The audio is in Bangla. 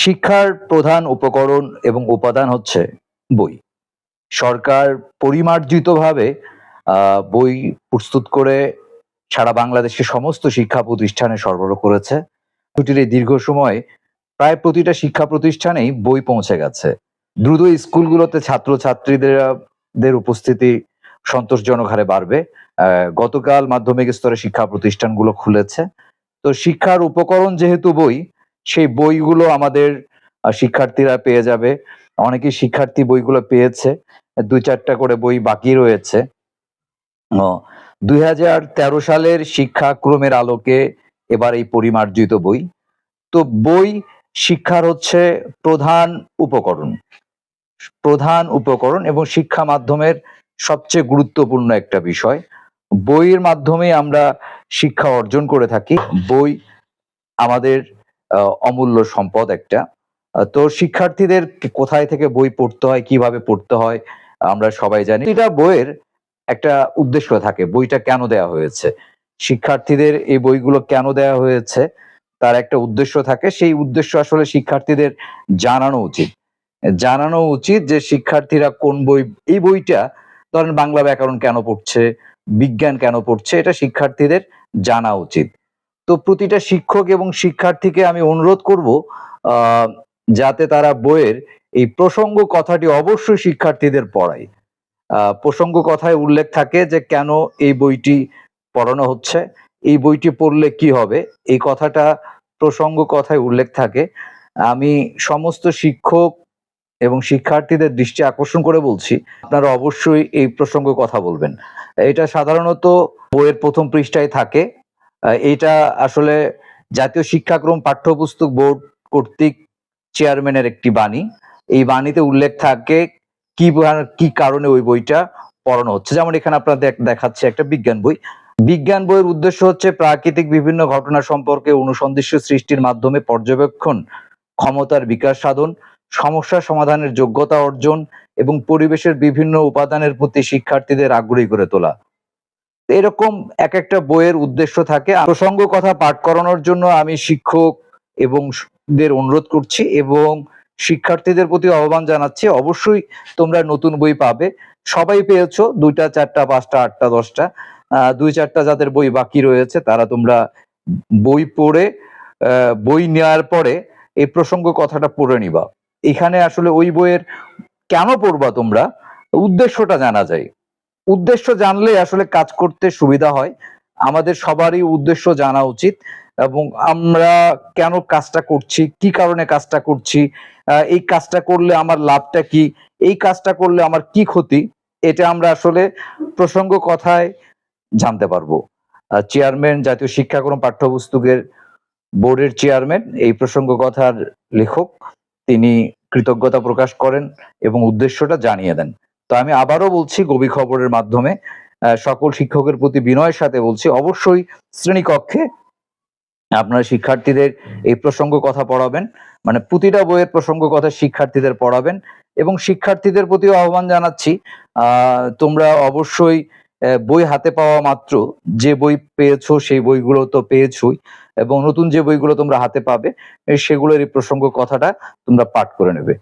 শিক্ষার প্রধান উপকরণ এবং উপাদান হচ্ছে বই। সরকার পরিমার্জিতভাবে বই প্রস্তুত করে সারা বাংলাদেশের সমস্ত শিক্ষা প্রতিষ্ঠানে সরবরাহ করেছে। ছুটির এই দীর্ঘ সময়ে প্রায় প্রতিটা শিক্ষা প্রতিষ্ঠানেই বই পৌঁছে গেছে। দ্রুত স্কুলগুলোতে ছাত্রছাত্রীদের দের উপস্থিতি সন্তোষজনক হারে বাড়বে। গতকাল মাধ্যমিক স্তরে শিক্ষা প্রতিষ্ঠানগুলো খুলেছে। তো শিক্ষার উপকরণ যেহেতু বই সেই বইগুলো আমাদের শিক্ষার্থীরা পেয়ে যাবে। অনেকে শিক্ষার্থী বইগুলো পেয়েছে। দুই চারটা করে বই বাকি রয়েছে। দুই হাজার তেরো সালের শিক্ষাক্রমের আলোকে এবার এই পরিমার্জিত বই। তো বই শিক্ষার হচ্ছে প্রধান উপকরণ। প্রধান উপকরণ এবং শিক্ষা মাধ্যমের সবচেয়ে গুরুত্বপূর্ণ একটা বিষয়। বইয়ের মাধ্যমে আমরা শিক্ষা অর্জন করে থাকি। বই আমাদের অমূল্য সম্পদ একটা। তো শিক্ষার্থীদের কোথায় থেকে বই পড়তে হয়, কীভাবে পড়তে হয়, আমরা সবাই জানি। এটা বইয়ের একটা উদ্দেশ্য থাকে, বইটা কেন দেয়া হয়েছে? শিক্ষার্থীদের এই বইগুলো কেন দেয়া হয়েছে? তার একটা উদ্দেশ্য থাকে, সেই উদ্দেশ্য আসলে শিক্ষার্থীদের জানানো উচিত। জানানো উচিত যে শিক্ষার্থীরা কোন বই, এই বইটা ধরেন বাংলা ব্যাকরণ কেন পড়ছে, বিজ্ঞান কেন পড়ছে, এটা শিক্ষার্থীদের জানা উচিত। তো প্রতিটা শিক্ষক এবং শিক্ষার্থীকে আমি অনুরোধ করব যাতে তারা বইয়ের এই প্রসঙ্গ কথাটি অবশ্যই শিক্ষার্থীদের পড়ায়। প্রসঙ্গ কথায় উল্লেখ থাকে যে কেন এই বইটি পড়ানো হচ্ছে, এই বইটি পড়লে কি হবে, এই কথাটা প্রসঙ্গ কথায় উল্লেখ থাকে। আমি সমস্ত শিক্ষক এবং শিক্ষার্থীদের দৃষ্টি আকর্ষণ করে বলছি, আপনারা অবশ্যই এই প্রসঙ্গ কথা বলবেন। এটা সাধারণত বইয়ের প্রথম পৃষ্ঠায় থাকে। এটা আসলে জাতীয় শিক্ষাক্রম পাঠ্যপুস্তক বোর্ড কর্তৃক চেয়ারম্যানের একটি বাণী। এই বাণীতে উল্লেখ থাকে কি কি কারণে ওই বইটা পড়ানো হচ্ছে। যেমন এখানে আপনার দেখাচ্ছে একটা বিজ্ঞান বই। বিজ্ঞান বইয়ের উদ্দেশ্য হচ্ছে প্রাকৃতিক বিভিন্ন ঘটনা সম্পর্কে অনুসন্ধিৎস সৃষ্টির মাধ্যমে পর্যবেক্ষণ, ক্ষমতার বিকাশ সাধন, সমস্যা সমাধানের যোগ্যতা অর্জন এবং পরিবেশের বিভিন্ন উপাদানের প্রতি শিক্ষার্থীদের আগ্রহী করে তোলা। এরকম এক একটা বইয়ের উদ্দেশ্য থাকে। প্রসঙ্গ কথা পাঠ করানোর জন্য আমি শিক্ষক এবং দের অনুরোধ করছি এবং শিক্ষার্থীদের প্রতি আহ্বান জানাচ্ছি, অবশ্যই তোমরা নতুন বই পাবে। সবাই পেয়েছ, দুইটা, চারটা, পাঁচটা, আটটা, দশটা। দুই, চারটা যাদের বই বাকি রয়েছে, তারা তোমরা বই পড়ে বই নেওয়ার পরে এই প্রসঙ্গ কথাটা পড়ে নিবা। এখানে আসলে ওই বইয়ের কেন পড়বা তোমরা? উদ্দেশ্যটা জানা যায়। উদ্দেশ্য জানলে আসলে কাজ করতে সুবিধা হয়। আমাদের সবারই উদ্দেশ্য জানা উচিত এবং আমরা কেন কাজটা করছি, কি কারণে কাজটা করছি এই কাজটা করলে আমার লাভটা কি, এই কাজটা করলে আমার কি ক্ষতি, এটা আমরা আসলে প্রসঙ্গ কথায় জানতে পারব। চেয়ারম্যান জাতীয় শিক্ষাক্রম পাঠ্যপুস্তকের বোর্ডের চেয়ারম্যান এই প্রসঙ্গ কথার লেখক, তিনি কৃতজ্ঞতা প্রকাশ করেন এবং উদ্দেশ্যটা জানিয়ে দেন। তো আমি আবারও বলছি গবি খবরের মাধ্যমে সকল শিক্ষকের প্রতি বিনয়ের সাথে বলছি, অবশ্যই শ্রেণীকক্ষে আপনারা শিক্ষার্থীদের এই প্রসঙ্গ কথা পড়াবেন মানে প্রতিটা বইয়ের প্রসঙ্গ কথা শিক্ষার্থীদের পড়াবেন এবং শিক্ষার্থীদের প্রতিও আহ্বান জানাচ্ছি তোমরা অবশ্যই বই হাতে পাওয়া মাত্র, যে বই পেয়েছ সেই বইগুলো তো পেয়েছোই এবং নতুন যে বইগুলো তোমরা হাতে পাবে সেগুলোর এই প্রসঙ্গ কথাটা তোমরা পাঠ করে নেবে।